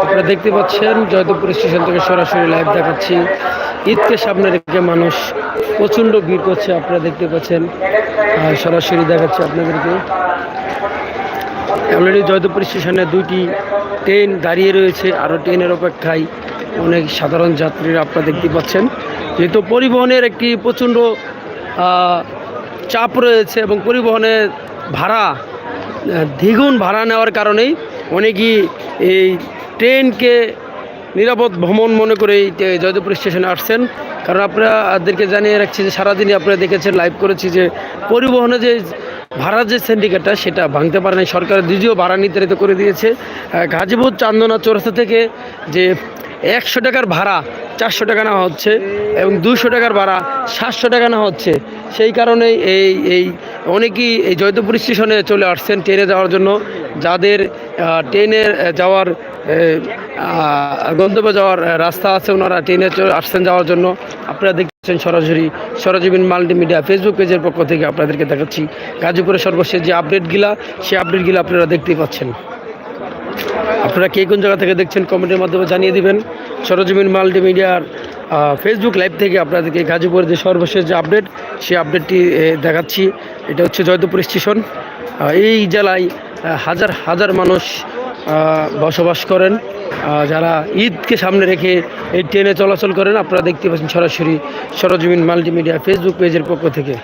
আপনারা দেখতে পাচ্ছেন, জয়দেবপুর স্টেশন থেকে সরাসরি লাইভ দেখাচ্ছি। ঈদকে সামনে রেখে মানুষ প্রচণ্ড ভিড় করছে, আপনারা দেখতে পাচ্ছেন। সরাসরি দেখাচ্ছি আপনাদেরকে। অলরেডি জয়দেবপুর স্টেশনে দুইটি ট্রেন দাঁড়িয়ে রয়েছে, আরও ট্রেনের অপেক্ষায় অনেক সাধারণ যাত্রীরা আপনারা দেখতে পাচ্ছেন। যেহেতু পরিবহনের একটি প্রচণ্ড চাপ রয়েছে এবং পরিবহনের ভাড়া দ্বিগুণ ভাড়া নেওয়ার কারণেই অনেকেই এই ট্রেনকে নিরাপদ ভ্রমণ মনে করে জয়দেবপুর স্টেশনে আসছেন। কারণ আপনাদেরকে জানিয়ে রাখছি যে সারাদিনই আপনারা দেখেছেন লাইভ করেছি যে পরিবহনে যে ভাড়ার যে সিন্ডিকেটটা সেটা ভাঙতে পারে নাই। সরকার দ্বিতীয় ভাড়া নির্ধারিত করে দিয়েছে। গাজীপুর চান্দনা চৌরাস্তা থেকে যে একশো টাকার ভাড়া, চারশো টাকা নেওয়া হচ্ছে এবং দুশো টাকার ভাড়া, সাতশো টাকা নেওয়া হচ্ছে। সেই কারণেই এই এই অনেকেই এই জয়দেবপুর স্টেশনে চলে আসছেন ট্রেনে যাওয়ার জন্য। যাদের ট্রেনে যাওয়ার গন্তব্যে যাওয়ার রাস্তা আছে, ওনারা ট্রেনে চলে আসছেন যাওয়ার জন্য। আপনারা দেখছেন সরাসরি সরজীবন মাল্টিমিডিয়া ফেসবুক পেজের পক্ষ থেকে আপনাদেরকে দেখাচ্ছি। গাজীপুরের সর্বশেষ যে আপডেটগুলা, সেই আপডেটগুলো আপনারা দেখতেই পাচ্ছেন। আপনারা কে কোন জায়গা থেকে দেখছেন কমেন্টের মাধ্যমে জানিয়ে দিবেন। সরজমিন মাল্টিমিডিয়ার ফেসবুক লাইভ থেকে আপনাদেরকে গাজীপুরের যে সর্বশেষ যে আপডেট সেই আপডেটটি দেখাচ্ছি। এটা হচ্ছে জয়দেবপুর স্টেশন এই জেলায় হাজার হাজার মানুষ বসবাস করেন। যারা ঈদকে সামনে রেখে এই ট্রেনে চলাচল করেন, আপনারা দেখতে পাচ্ছেন সরাসরি সরজমিন মাল্টিমিডিয়া ফেসবুক পেজের পক্ষ থেকে।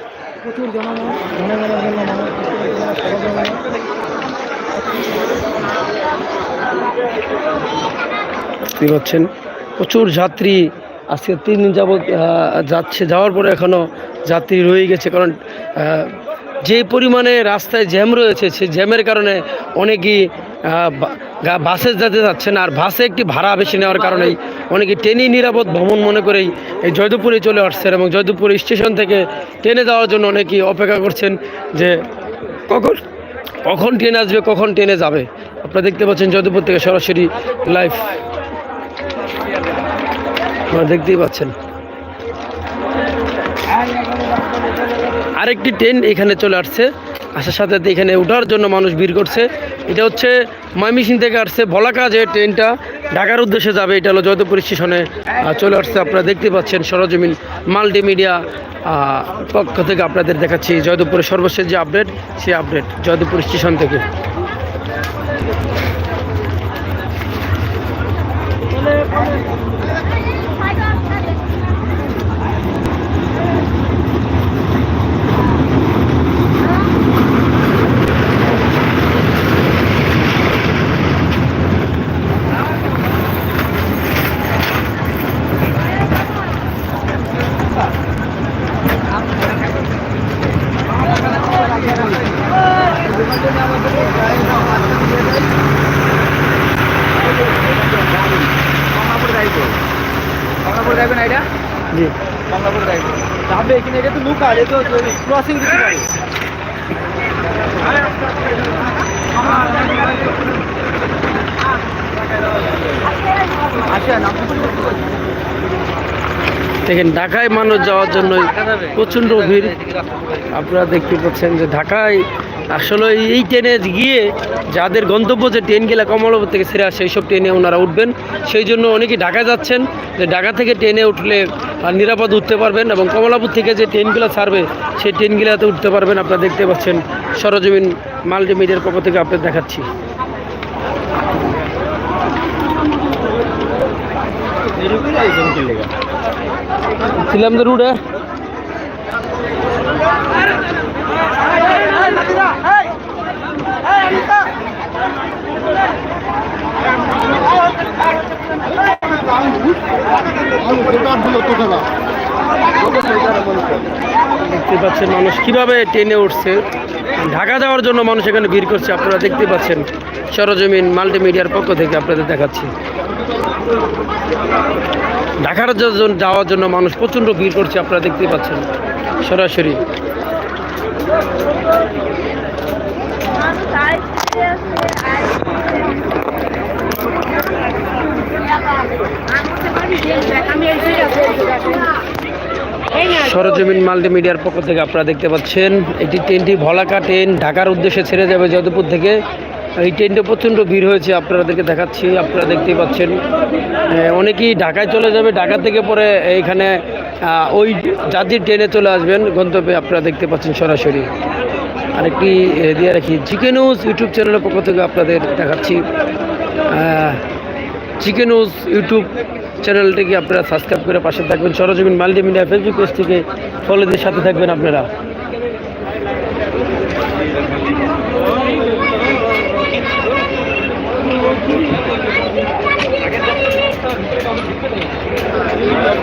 দেখতে পাচ্ছেন। প্রচুর যাত্রী আজকে তিন দিন যাবৎ যাচ্ছে, যাওয়ার পরে এখনও যাত্রী রয়ে গেছে। কারণ যে পরিমাণে রাস্তায় জ্যাম রয়েছে, সেই জ্যামের কারণে অনেকেই বাসে যেতে যাচ্ছেন আর বাসে একটি ভাড়া বেশি নেওয়ার কারণেই অনেকে ট্রেনেই নিরাপদ ভ্রমণ মনে করেই এই জয়দেবপুরে চলে আসছেন এবং জয়দেবপুর স্টেশন থেকে ট্রেনে যাওয়ার জন্য অনেকেই অপেক্ষা করছেন যে, কখন কখন ট্রেন আসবে, কখন ট্রেনে যাবে? আপনারা দেখতে পাচ্ছেন যদুপুর থেকে সরাসরি লাইফ আপনারা দেখতেই পাচ্ছেন। আরেকটি ট্রেন এখানে চলে আসছে। আসার সাথে সাথে এখানে ওঠার জন্য মানুষ ভিড় করছে। এটা হচ্ছে ময়মিসিং থেকে আসছে বলাকা যে ট্রেনটা ঢাকার উদ্দেশ্যে যাবে, এটা হলো জয়দেবপুর স্টেশনে চলে আসছে। আপনারা দেখতে পাচ্ছেন সরজমিন মাল্টিমিডিয়া পক্ষ থেকে আপনাদের দেখাচ্ছি জয়দেবপুরের সর্বশেষ যে আপডেট, সেই আপডেট জয়দেবপুর স্টেশন থেকে কমলাপুর যাবে না এটা জি। কমলাপুর যাবে যাবে কিন্তু এটা তো লুকা এটা তো ক্রসিং দিতে পারে। দেখেন ঢাকায় মানুষ যাওয়ার জন্য প্রচণ্ড ভিড়। আপনারা দেখতে পাচ্ছেন যে ঢাকায় আসলে এই ট্রেনে গিয়ে যাদের গন্তব্য যে ট্রেন গেলে কমলাপুর থেকে ছেড়ে আসে সব ট্রেনে ওনারা উঠবেন। সেই জন্য অনেকে ঢাকায় যাচ্ছেন যে ঢাকা থেকে ট্রেনে উঠলে নিরাপদ উঠতে পারবেন এবং কমলাপুর থেকে যে ট্রেনগুলো ছাড়বে সেই ট্রেনগুলোতে উঠতে পারবেন। আপনারা দেখতে পাচ্ছেন সরজমিন মাল্টিমিডিয়ার পক্ষ থেকে আপনাদের দেখাচ্ছি। ছিলাম তো রুটে। দেখতে পাচ্ছেন মানুষ কীভাবে ট্রেনে উঠছে। ঢাকা যাওয়ার জন্য মানুষ এখানে ভিড় করছে, আপনারা দেখতে পাচ্ছেন। সরজমিন মাল্টিমিডিয়ার পক্ষ থেকে আপনাদের দেখাচ্ছি। ঢাকার যাওয়ার জন্য মানুষ প্রচণ্ড ভিড় করছে, আপনারা দেখতে পাচ্ছেন। সরাসরি। সরজমিন মাল্টিমিডিয়ার পক্ষ থেকে আপনারা দেখতে পাচ্ছেন, এটি ট্রেনটি ভলাকা ট্রেন, ঢাকার উদ্দেশ্যে ছেড়ে যাবে যদুপুর থেকে এই ট্রেনটা প্রচণ্ড ভিড় হয়েছে আপনাদেরকে দেখাচ্ছি আপনারা দেখতেই পাচ্ছেন। অনেকেই ঢাকায় চলে যাবে ঢাকা থেকে পরে এইখানে ওই যাত্রীর ট্রেনে চলে আসবেন গন্তব্যে আপনারা দেখতে পাচ্ছেন সরাসরি। আরেকটি আহ, দিয়ে রাখি চিকেন নিউজ ইউটিউব চ্যানেলের পক্ষ থেকে আপনাদের দেখাচ্ছি। চিকেন নিউজ ইউটিউব চ্যানেলটিকে আপনারা সাবস্ক্রাইব করে পাশে থাকবেন। সরজমিন মাল্টিমিডিয়া ফেসবুক পেজ থেকে ফলো দিয়ে সাথে থাকবেন আপনারা।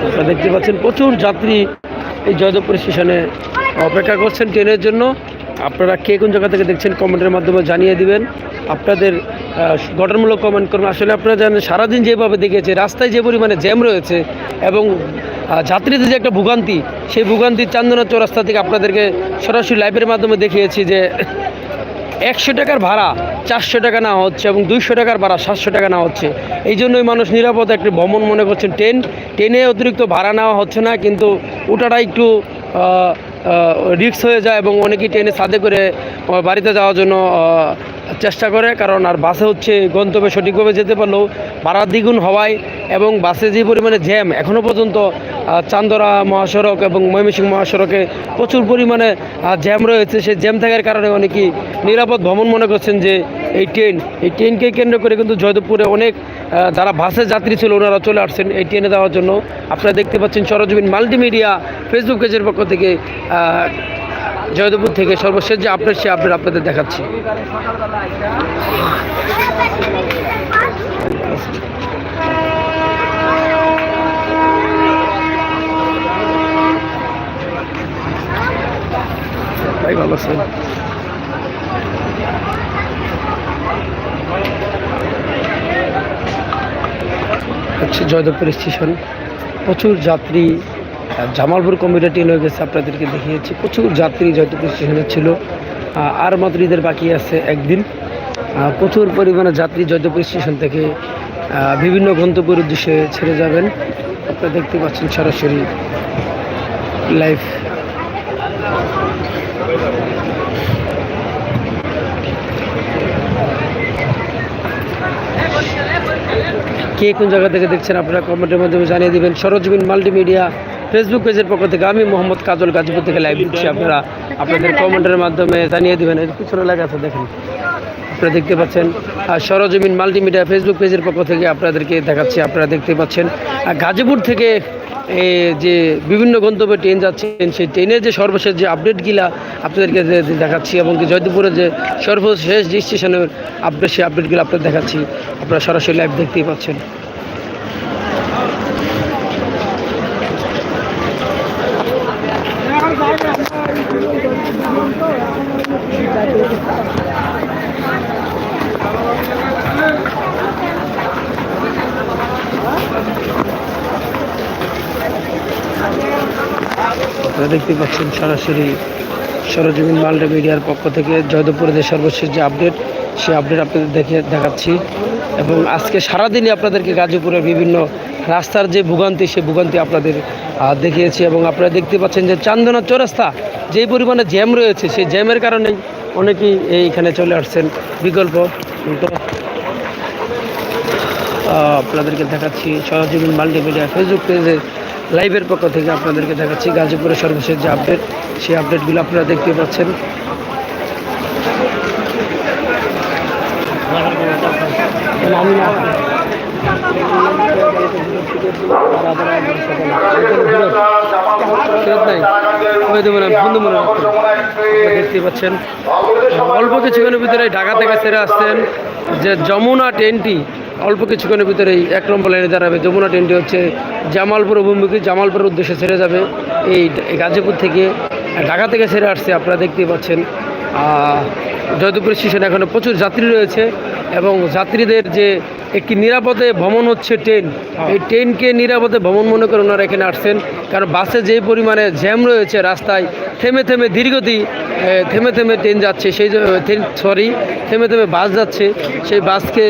আপনারা দেখতে পাচ্ছেন প্রচুর যাত্রী এই জয়দেবপুর স্টেশনে অপেক্ষা করছেন ট্রেনের জন্য। আপনারা কে কোন জায়গা থেকে দেখছেন কমেন্টের মাধ্যমে জানিয়ে দিবেন। আপনাদের গঠনমূলক কমেন্ট করবেন আসলে আপনারা জানেন, সারাদিন যেভাবে দেখেছে, রাস্তায় যে পরিমাণে জ্যাম রয়েছে এবং যাত্রীদের যে একটা ভোগান্তি, সেই ভোগান্তির চান্দনা চৌরাস্তা থেকে আপনাদেরকে সরাসরি লাইভের মাধ্যমে দেখিয়েছি যে একশো টাকার ভাড়া, চারশো টাকা নেওয়া হচ্ছে এবং দুইশো টাকার ভাড়া, সাতশো টাকা নেওয়া হচ্ছে। এই জন্যই মানুষ নিরাপদ একটি ভ্রমণ মনে করছেন। ট্রেন, ট্রেনে অতিরিক্ত ভাড়া নেওয়া হচ্ছে না, কিন্তু ওটাটা একটু রিক্স হয়ে যায় এবং অনেকেই ট্রেনে সাথে করে বাড়িতে যাওয়ার জন্য চেষ্টা করে, কারণ আর বাসে হচ্ছে গন্তব্যে সঠিকভাবে যেতে পারলেও ভাড়া দ্বিগুণ হওয়ায় এবং বাসে যে পরিমাণে জ্যাম এখনও পর্যন্ত চান্দরা মহাসড়ক এবং ময়মনসিংহ মহাসড়কে প্রচুর পরিমাণে জ্যাম রয়েছে। সেই জ্যাম থাকার কারণে অনেকেই নিরাপদ ভ্রমণ মনে করছেন যে এই ট্রেন, এই ট্রেনকে কেন্দ্র করে কিন্তু জয়দেবপুরে অনেক যারা বাসের যাত্রী ছিল ওনারা চলে আসছেন এই ট্রেনে যাওয়ার জন্য। আপনারা দেখতে পাচ্ছেন সরজমিন মাল্টিমিডিয়া ফেসবুক পেজের পক্ষ থেকে জয়দেবপুর থেকে সর্বশেষ যে আপডেট সে আপডেট আপনাদের দেখাচ্ছি। ভাই, ভালো হচ্ছে জয়দেবপুর স্টেশন। প্রচুর যাত্রী জামালপুর কমিউনিটি ট্রেন হয়ে গেছে আপনাদেরকে দেখিয়েছি। প্রচুর যাত্রী জয়দেবপুর স্টেশনে ছিল আর মাত্র ঈদের বাকি আছে একদিন। প্রচুর পরিমাণে যাত্রী জয়দেবপুর স্টেশন থেকে বিভিন্ন গন্তব্যের উদ্দেশ্যে ছেড়ে যাবেন। আপনারা দেখতে পাচ্ছেন সরাসরি লাইভ কে কোন জায়গা থেকে দেখছেন আপনারা কমেন্টের মাধ্যমে জানিয়ে দেবেন। সরজমিন মাল্টিমিডিয়া ফেসবুক পেজের পক্ষ থেকে আমি মোহাম্মদ কাজল গাজীপুর থেকে লাইভ দিচ্ছি। আপনারা আপনাদের কমেন্টের মাধ্যমে জানিয়ে দিবেন। এর পিছনে লেখা আছে, দেখেন। আপনারা দেখতে পাচ্ছেন আর সরজমিন মাল্টিমিডিয়া ফেসবুক পেজের পক্ষ থেকে আপনাদেরকে দেখাচ্ছি, আপনারা দেখতে পাচ্ছেন। আর গাজীপুর থেকে যে বিভিন্ন গন্তব্যে ট্রেন যাচ্ছেন, সেই ট্রেনের যে সর্বশেষ যে আপডেটগুলা আপনাদেরকে দেখাচ্ছি, এবং কি যে সর্বশেষ যে স্টেশনের আপডেট সেই আপডেটগুলো আপনাদের দেখাচ্ছি। আপনারা সরাসরি লাইভ দেখতেই পাচ্ছেন আপনারা দেখতে পাচ্ছেন সরাসরি সরজমিন মাল্টি মিডিয়ার পক্ষ থেকে জয়দেবপুরের যে সর্বশেষ যে আপডেট, সেই আপডেট আপনাদের দেখে দেখাচ্ছি। এবং আজকে সারাদিনই আপনাদেরকে গাজীপুরের বিভিন্ন রাস্তার যে ভোগান্তি সে ভোগান্তি আপনাদের দেখিয়েছি। এবং আপনারা দেখতে পাচ্ছেন যে চান্দনা চৌরাস্তা যেই পরিমাণে জ্যাম রয়েছে, সেই জ্যামের কারণে অনেকেই এইখানে চলে আসছেন। বিকল্প তো আপনাদেরকে দেখাচ্ছি সরজমিন মাল্টিমিডিয়া ফেসবুক পেজে। লাইভের পক্ষ থেকে আপনাদেরকে দেখাচ্ছি গাজীপুরের সর্বশেষ যে আপডেট সেই আপডেটগুলো আপনারা দেখতে পাচ্ছেন মনে দেখতে পাচ্ছেন অল্প কিছুক্ষণের ভিতরে ঢাকা থেকে ছেড়ে আসছেন যে যমুনা ট্রেনটি অল্প কিছুক্ষণের ভিতরেই এক নম্বর লাইনে দাঁড়াবে। যমুনা ট্রেনটি হচ্ছে জামালপুর অভিমুখী, জামালপুরের উদ্দেশ্যে ছেড়ে যাবে। এই গাজীপুর থেকে ঢাকা থেকে ছেড়ে আসছে, আপনারা দেখতেই পাচ্ছেন। জয়দেবপুর স্টেশনে এখনও প্রচুর যাত্রী রয়েছে এবং যাত্রীদের যে একটি নিরাপদে ভ্রমণ হচ্ছে ট্রেন, এই ট্রেনকে নিরাপদে ভ্রমণ মনে করে ওনারা এখানে আসছেন। কারণ বাসে যে পরিমাণে জ্যাম রয়েছে রাস্তায়, থেমে থেমে দীর্ঘতি থেমে থেমে ট্রেন যাচ্ছে, সেই ট্রেন সরি থেমে থেমে বাস যাচ্ছে। সেই বাসকে,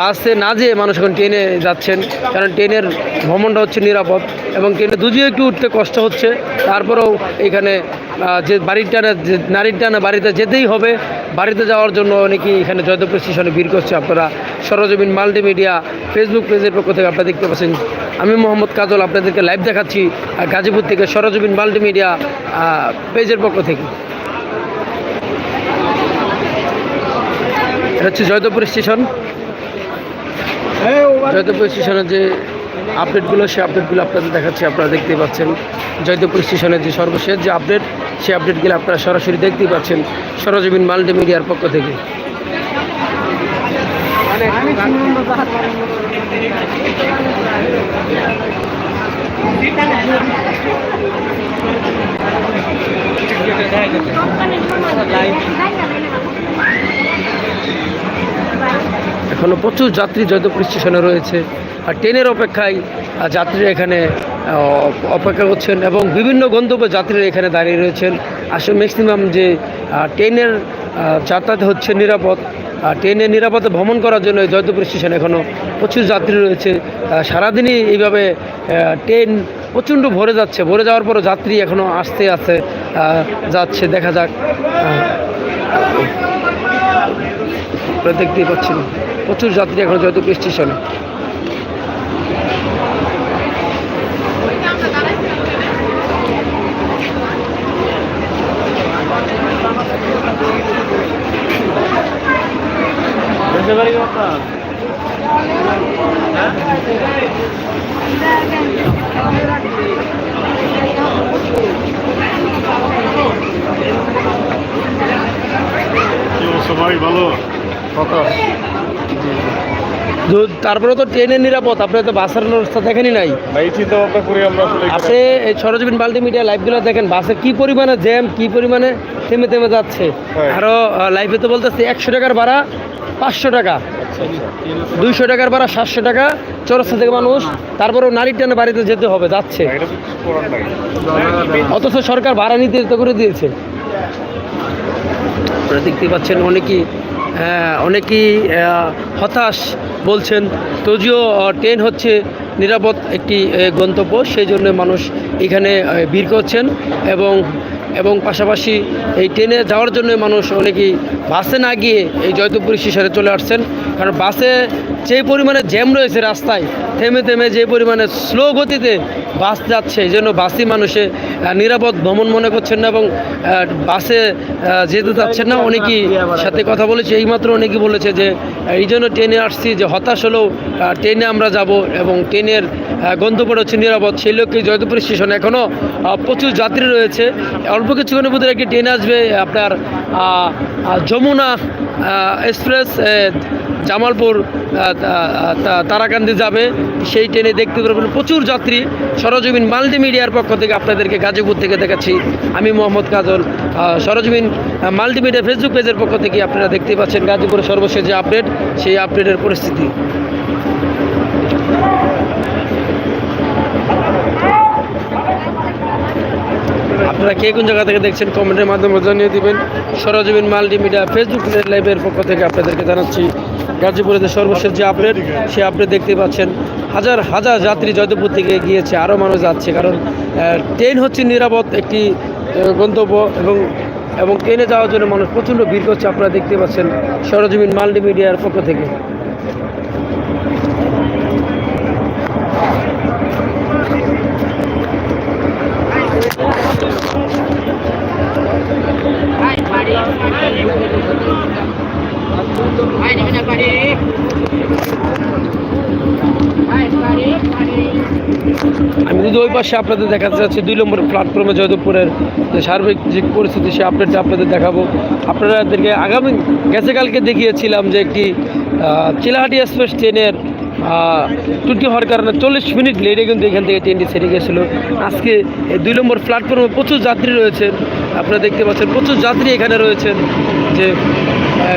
বাসে না যেয়ে মানুষ এখন ট্রেনে যাচ্ছেন, কারণ ট্রেনের ভ্রমণটা হচ্ছে নিরাপদ এবং ট্রেনে দুজিও একটু উঠতে কষ্ট হচ্ছে। তারপরেও এখানে যে বাড়ির টানা যে নারীর টানা বাড়িতে যেতেই হবে বাড়িতে যাওয়ার জন্য অনেকেই এখানে জয়দেবপুর স্টেশনে ভিড় করছে। আপনারা সরজমিন মাল্টিমিডিয়া ফেসবুক পেজের পক্ষ থেকে আপনারা দেখতে পাচ্ছেন আমি মোহাম্মদ কাজল আপনাদেরকে লাইভ দেখাচ্ছি গাজীপুর থেকে সরজমিন মাল্টিমিডিয়া পেজের পক্ষ থেকে। এটা হচ্ছে জয়দেবপুর স্টেশন। জয়দেবপুর স্টেশনের যে আপডেটগুলো, সেই আপডেটগুলো আপনাদের দেখাচ্ছি, আপনারা দেখতেই পাচ্ছেন। জয়দেবপুর স্টেশনের যে সর্বশেষ যে আপডেট, সেই আপডেটগুলো আপনারা সরাসরি দেখতেই পাচ্ছেন সরজমিন মাল্টিমিডিয়ার পক্ষ থেকে। এখনও প্রচুর যাত্রী জয়দেবপুর স্টেশনে রয়েছে। আর ট্রেনের অপেক্ষায় যাত্রীরা এখানে অপেক্ষা করছেন এবং বিভিন্ন গন্তব্যে যাত্রীরা এখানে দাঁড়িয়ে রয়েছেন। আসলে ম্যাক্সিমাম যে ট্রেনের যাতায়াত হচ্ছে নিরাপদ। ট্রেনে নিরাপদে ভ্রমণ করার জন্য জয়দেবপুর স্টেশনে এখনও প্রচুর যাত্রী রয়েছে। সারাদিনই এইভাবে ট্রেন প্রচণ্ড ভরে যাচ্ছে। ভরে যাওয়ার পরও যাত্রী এখনও আসতে আসতে যাচ্ছে। দেখা যাক দেখতেই পাচ্ছি প্রচুর যাত্রী এখন জয়দেবপুর স্টেশনে। ভাই? ভালো? তো- তারপরে তো ট্রেনের নিরাপদ আপনি তো বাসের ব্যবস্থা দেখেনি নাই? ভাই চিন্তা ভাবনা করি আমরা আসলে আপনি এই সরজমিন মাল্টিমিডিয়া লাইভগুলো দেখেন বাসে কি পরিমাণে জ্যাম কি পরিমাণে থেমে থেমে যাচ্ছে। আরও লাইভে তো বলতেছে একশো টাকার ভাড়া পাঁচশো টাকা। দুইশো টাকার ভাড়া সাতশো টাকা। চৌরাস্তা থেকে মানুষ, তারপরেও নারীর টানে বাড়িতে যেতে হবে, যাচ্ছে। অথচ সরকার ভাড়া নিতে করে দিয়েছে। দেখতে পাচ্ছেন অনেকেই অনেকেই হতাশ বলছেন, তজিও ট্রেন হচ্ছে নিরাপদ একটি গন্তব্য, সেই জন্য মানুষ এখানে ভিড় করছেন এবং এবং পাশাপাশি এই ট্রেনে যাওয়ার জন্য মানুষ অনেকেই বাসে না গিয়ে এই জয়দেবপুর স্টেশনে চলে আসছেন। কারণ বাসে যে পরিমাণে জ্যাম রয়েছে রাস্তায়, থেমে থেমে যে পরিমাণে স্লো গতিতে বাস যাচ্ছে, এই জন্য বাসই মানুষে নিরাপদ ভ্রমণ মনে করছেন না এবং বাসে যেতে চাচ্ছেন না। অনেকেই সাথে কথা বলেছে, এইমাত্র অনেকেই বলেছে যে এই জন্য ট্রেনে আসছি যে হতাশ হলেও ট্রেনে আমরা যাব এবং ট্রেনের গন্তব্যটা হচ্ছে নিরাপদ। সেই লক্ষ্যে জয়দেবপুর স্টেশন এখনও প্রচুর যাত্রী রয়েছে। অল্প কিছুক্ষণের মধ্যে একটি ট্রেন আসবে আপনার যমুনা এক্সপ্রেস জামালপুর তারাকান্দি যাবে। সেই ট্রেনে দেখতে পারবেন প্রচুর যাত্রী। সরজমিন মাল্টিমিডিয়ার পক্ষ থেকে আপনাদেরকে গাজীপুর থেকে দেখাচ্ছি। আমি মোহাম্মদ কাজল। সরজমিন মাল্টিমিডিয়া ফেসবুক পেজের পক্ষ থেকে আপনারা দেখতে পাচ্ছেন গাজীপুরের সর্বশেষ যে আপডেট, সেই আপডেটের পরিস্থিতি। আপনারা কে কোন জায়গা থেকে দেখছেন কমেন্টের মাধ্যমে জানিয়ে দেবেন। সরজমিন মাল্টিমিডিয়া ফেসবুক লাইভের পক্ষ থেকে আপনাদেরকে জানাচ্ছি। গাজীপুরের যে সর্বশেষ যে আপডেট সে আপডেট দেখতে পাচ্ছেন। হাজার হাজার যাত্রী জয়দেবপুর থেকে গিয়েছে আরও মানুষ যাচ্ছে, কারণ ট্রেন হচ্ছে নিরাপদ একটি গন্তব্য এবং এবং ট্রেনে যাওয়ার জন্য মানুষ প্রচণ্ড ভিড় করছে, আপনারা দেখতে পাচ্ছেন সরজমিন মাল্টিমিডিয়ার পক্ষ থেকে। যদি ওই পাশে আপনাদের দেখাতে যাচ্ছে, দুই নম্বর প্ল্যাটফর্মে জয়দেবপুরের যে সার্বিক যে পরিস্থিতি, সে আপডেটটা আপনাদের দেখাবো। আপনাদেরকে আগামী, গেছে কালকে দেখিয়েছিলাম যে একটি চিলাহাটি এক্সপ্রেস ট্রেনের ত্রুটি হওয়ার কারণে চল্লিশ মিনিট লেটে কিন্তু এখান থেকে ট্রেনটি ছেড়ে গেছিল আজকে এই দুই নম্বর প্ল্যাটফর্মে প্রচুর যাত্রী রয়েছেন আপনারা দেখতে পাচ্ছেন, প্রচুর যাত্রী এখানে রয়েছেন যে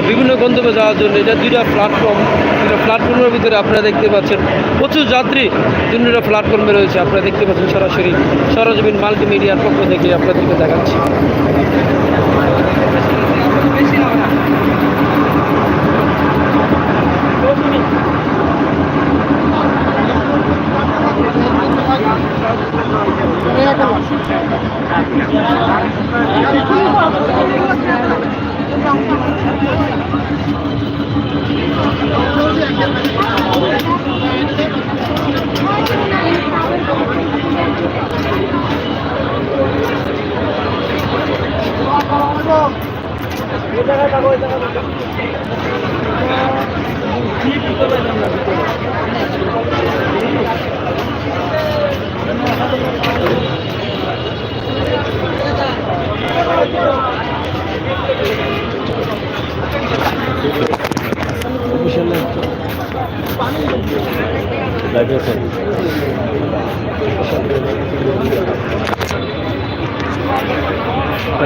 বিভিন্ন গন্তব্যে যাওয়ার জন্য এটা দুইটা প্ল্যাটফর্ম দুইটা প্ল্যাটফর্মের ভিতরে আপনারা দেখতে পাচ্ছেন। প্রচুর যাত্রী দুটা প্ল্যাটফর্মে রয়েছে, আপনারা দেখতে পাচ্ছেন সরাসরি। সরজমিন মাল্টিমিডিয়ার পক্ষ থেকে আপনাদেরকে দেখাচ্ছি।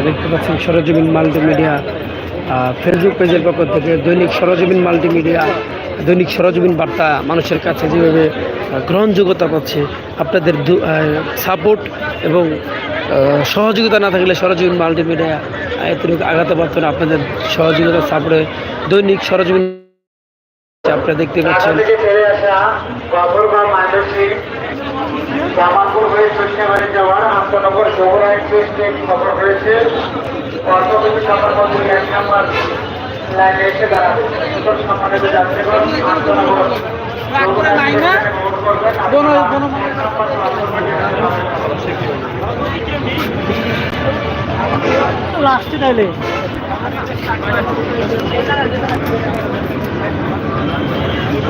দেখতে পাচ্ছেন সরজমিন মাল্টিমিডিয়া ফেসবুক পেজের পক্ষ থেকে দৈনিক সরজমিন মাল্টিমিডিয়া, দৈনিক সরজমিন বার্তা মানুষের কাছে যেভাবে গ্রহণযোগ্যতা পাচ্ছে, আপনাদের সাপোর্ট এবং সহযোগিতা না থাকলে সরজমিন মাল্টিমিডিয়া এতটুকু আগাতে পারতো না, আপনাদের সহযোগিতা সাপোর্টে দৈনিক সরজমিন আপনারা দেখতে পাচ্ছেন। জামালপুর হয়ে সন্ধ্যাবাড়ি যাওয়ার আন্তনগর যমুনা এক্সপ্রেস ট্রেন খবর হয়েছে। অর্থনীতি সফরপথে এক নম্বর লাইনে এসে দাঁড়াবে। সম্মানিত যাত্রীগণ আন্তনগর যমুনা এক্সপ্রেস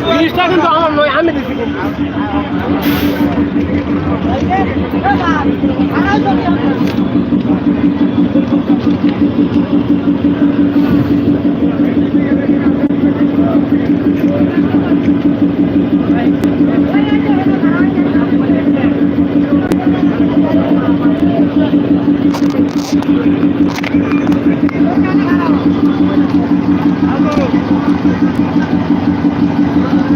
জিনিসটা কিন্তু আমার নয় আমি দিচ্ছি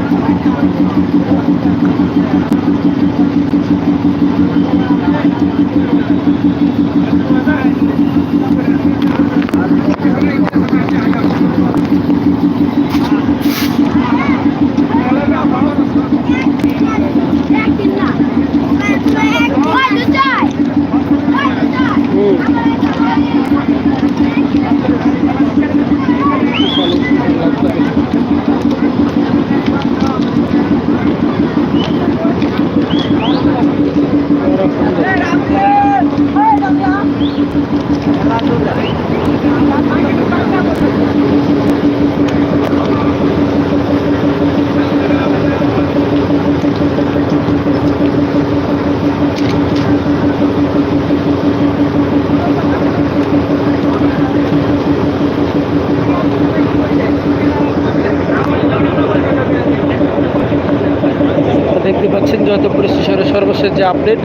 দেখতে পাচ্ছেন জয়দেবপুর স্টেশনের সর্বশেষ যে আপডেট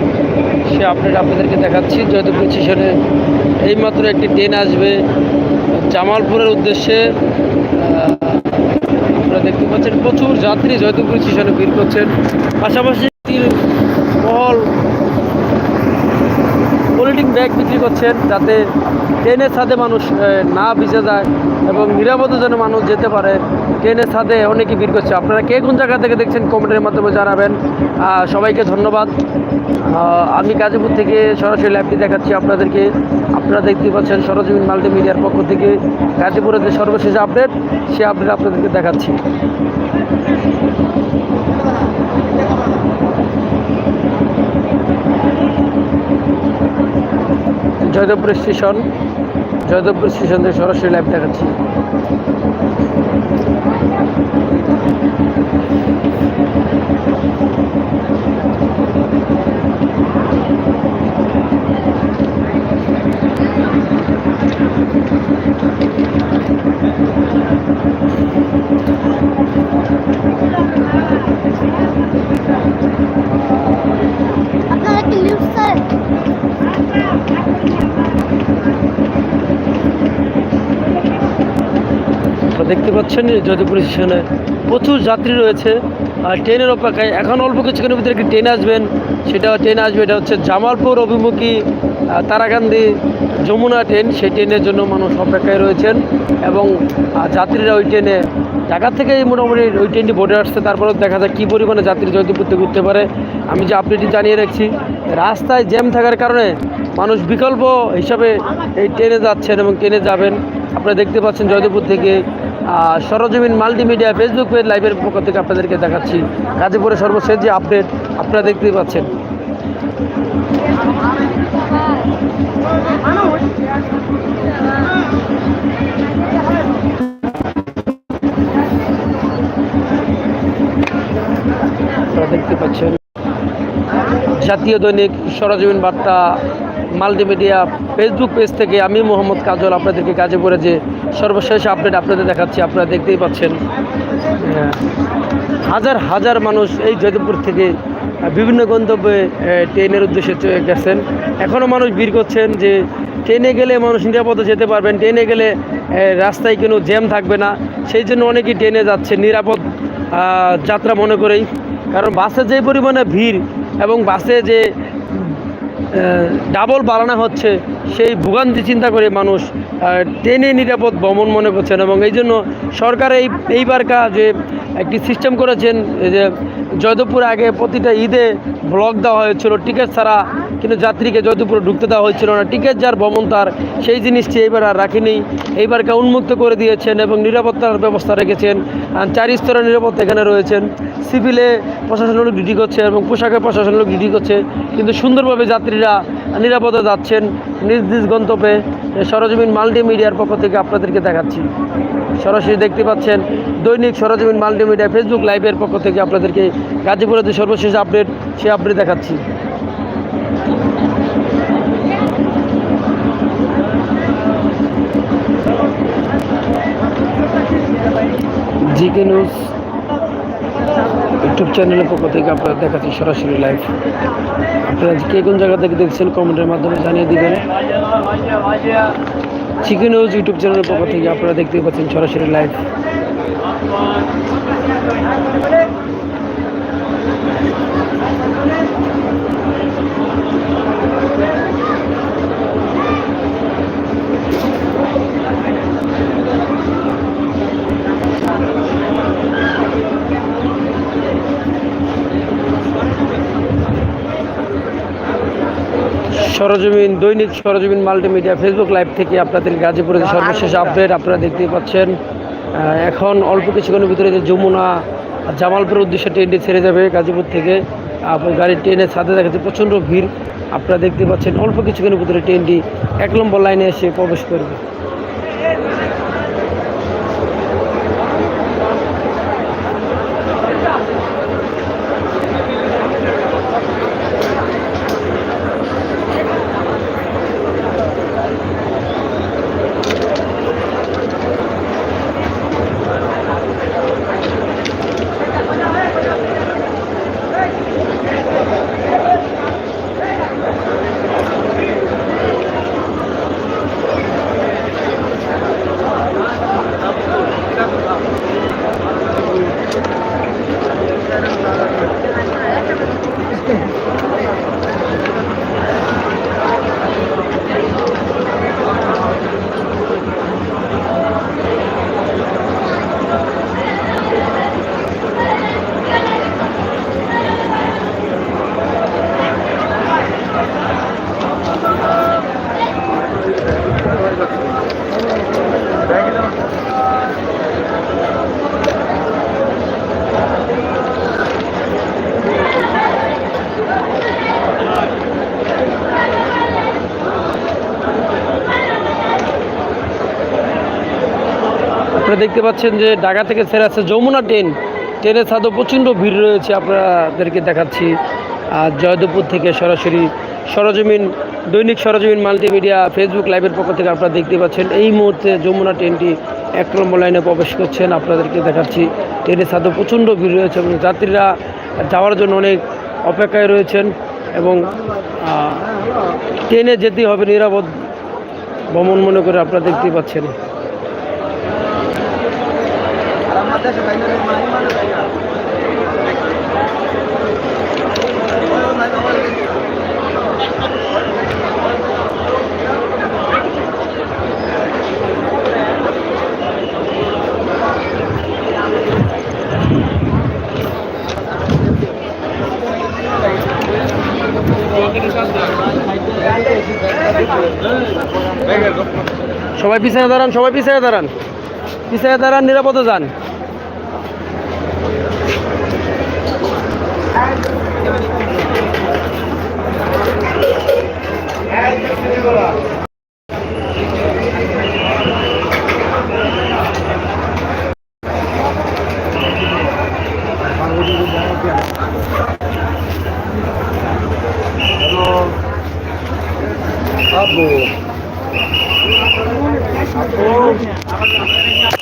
সে আপডেট আপনাদেরকে দেখাচ্ছি। জয়দেবপুর স্টেশনে এইমাত্র একটি ট্রেন আসবে জামালপুরের উদ্দেশ্যে। আপনারা দেখতে পাচ্ছেন প্রচুর যাত্রী জয়দেবপুর স্টেশনে ভিড় করছেন। পাশাপাশি করছেন যাতে ট্রেনের সাথে মানুষ না ভিজে যায় এবং নিরাপদে যেন মানুষ যেতে পারে, ট্রেনের সাথে অনেকে ভিড় করছে। আপনারা কে কোন জায়গা থেকে দেখছেন কমেন্টের মাধ্যমে জানাবেন। সবাইকে ধন্যবাদ। আমি গাজীপুর থেকে সরাসরি ল্যাবটি দেখাচ্ছি আপনাদেরকে। আপনারা দেখতে পাচ্ছেন সরজমিন মাল্টিমিডিয়ার পক্ষ থেকে গাজীপুরের যে সর্বশেষ আপডেট সে আপডেট আপনাদেরকে দেখাচ্ছি। জয়দেবপুর স্টেশন জয়দেবপুর স্টেশন থেকে সরাসরি লাইভ দেখাচ্ছি। পাচ্ছেন যদুপুর স্টেশনে। প্রচুর যাত্রী রয়েছে, আর ট্রেনের অপেক্ষায় এখন অল্প কিছুক্ষণের ভিতরে একটি ট্রেন আসবেন। সেটা ট্রেন আসবে, এটা হচ্ছে জামালপুর অভিমুখী তারাকান্দি যমুনা ট্রেন। সেই ট্রেনের জন্য মানুষ অপেক্ষায় রয়েছেন এবং যাত্রীরা ওই ট্রেনে ঢাকা থেকে মোটামুটি ওই ট্রেনটি বোর্ডে আসছে। তারপরে দেখা যায় কী পরিমাণে যাত্রী জয়দেবপুর থেকে উঠতে পারে। আমি যে আপডেটটি জানিয়ে রাখছি, রাস্তায় জ্যাম থাকার কারণে মানুষ বিকল্প হিসাবে এই ট্রেনে যাচ্ছেন এবং ট্রেনে যাবেন। আপনারা দেখতে পাচ্ছেন জয়দেবপুর থেকে সরজমিন মাল্টিমিডিয়া ফেসবুক পেজ লাইভের পক্ষ থেকে আপনাদেরকে দেখাচ্ছি। গাজীপুরের সর্বশেষ যে আপডেট, আপনারা দেখতেই পাচ্ছেন। দেখতে পাচ্ছেন। জাতীয় দৈনিক সরজমিন বার্তা মাল্টিমিডিয়া ফেসবুক পেজ থেকে আমি মোহাম্মদ কাজল আপনাদেরকে কাজে পড়ে যে সর্বশেষ আপডেট আপনাদের দেখাচ্ছি, আপনারা দেখতেই পাচ্ছেন। হাজার হাজার মানুষ এই জয়দেবপুর থেকে বিভিন্ন গন্তব্যে ট্রেনের উদ্দেশ্যে গেছেন। এখনও মানুষ ভিড় করছেন যে ট্রেনে গেলে মানুষ নিরাপদে যেতে পারবেন, ট্রেনে গেলে রাস্তায় কোনো জ্যাম থাকবে না। সেই জন্য অনেকেই ট্রেনে যাচ্ছে, নিরাপদ যাত্রা মনে করেই। কারণ বাসে যে পরিমাণে ভিড় এবং বাসে যে ডাবল বাড়ানো হচ্ছে, সেই ভোগান্তি চিন্তা করে মানুষ ট্রেনে নিরাপদ ভ্রমণ মনে করছেন এবং এই জন্য সরকার এই এইবারকার যে একটি সিস্টেম করেছেন যে জয়দেবপুর আগে প্রতিটা ঈদে ব্লক দেওয়া হয়েছিল টিকিট ছাড়া কিন্তু যাত্রীকে জয়দেবপুরে ঢুকতে দেওয়া হয়েছিল না। টিকিট যার ভ্রমণ তার, সেই জিনিসটি এইবার আর রাখেনি। এইবারকে উন্মুক্ত করে দিয়েছেন এবং নিরাপত্তার ব্যবস্থা রেখেছেন। চার স্তরের নিরাপত্তা এখানে রয়েছেন। সিভিলে প্রশাসন লোক ডিউটি করছে এবং পোশাকে প্রশাসন লোক ডিউটি করছে। কিন্তু সুন্দরভাবে যাত্রীরা নিরাপদে যাচ্ছেন। নিজ নিজ গন্তব্যে সরজমিন মাল্টিমিডিয়ার পক্ষ থেকে আপনাদেরকে দেখাচ্ছি। সরাসরি দেখতে পাচ্ছেন দৈনিক সরজমিন মাল্টিমিডিয়া ফেসবুক লাইভের পক্ষ থেকে আপনাদেরকে গাজীপুরের যে সর্বশেষ আপডেট সেই আপডেট দেখাচ্ছি। জিকে নিউজ ইউটিউব চ্যানেলের পক্ষ থেকে আপনারা দেখাচ্ছি সরাসরি লাইভ আপনারা কে কোন জায়গা থেকে দেখছেন কমেন্টের মাধ্যমে জানিয়ে দিবেন। জিকে নিউজ ইউটিউব চ্যানেলের পক্ষ থেকে আপনারা দেখতে পাচ্ছেন সরাসরি লাইভ সরজমিন, দৈনিক সরজমিন মাল্টিমিডিয়া ফেসবুক লাইভ থেকে আপনাদের গাজীপুরের সর্বশেষ আপডেট আপনারা দেখতে পাচ্ছেন। এখন অল্প কিছুক্ষণের ভিতরে যে যমুনা জামালপুরের উদ্দেশ্যে ট্রেনটি ছেড়ে যাবে গাজীপুর থেকে। আপনার গাড়ির ট্রেনের সাথে দেখাচ্ছে প্রচণ্ড ভিড়। আপনারা দেখতে পাচ্ছেন অল্প কিছুক্ষণের ভিতরে ট্রেনটি এক নম্বর লাইনে এসে প্রবেশ করবে। আপনারা দেখতে পাচ্ছেন যে ঢাকা থেকে ছেড়ে আছে যমুনা ট্রেন। ট্রেনের ছাদও প্রচণ্ড ভিড় রয়েছে আপনাদেরকে দেখাচ্ছি। আর জয়দেবপুর থেকে সরাসরি সরজমিন, দৈনিক সরজমিন মাল্টিমিডিয়া ফেসবুক লাইভের পক্ষ থেকে আপনারা দেখতে পাচ্ছেন, এই মুহূর্তে যমুনা ট্রেনটি এক নম্বর লাইনে প্রবেশ করছেন। আপনাদেরকে দেখাচ্ছি, ট্রেনের ছাদও প্রচণ্ড ভিড় রয়েছে এবং যাত্রীরা যাওয়ার জন্য অনেক অপেক্ষায় রয়েছেন এবং ট্রেনে যেতে হবে নিরাপদ ভ্রমণ মনে করে আপনারা দেখতেই পাচ্ছেন দেশে তাই না মানে মানে তাই না সবাই পিছনে দাঁড়ান সবাই পিছনে দাঁড়ান। পিছনে দাঁড়ান নিরাপদে যান। Acabou. Acabou.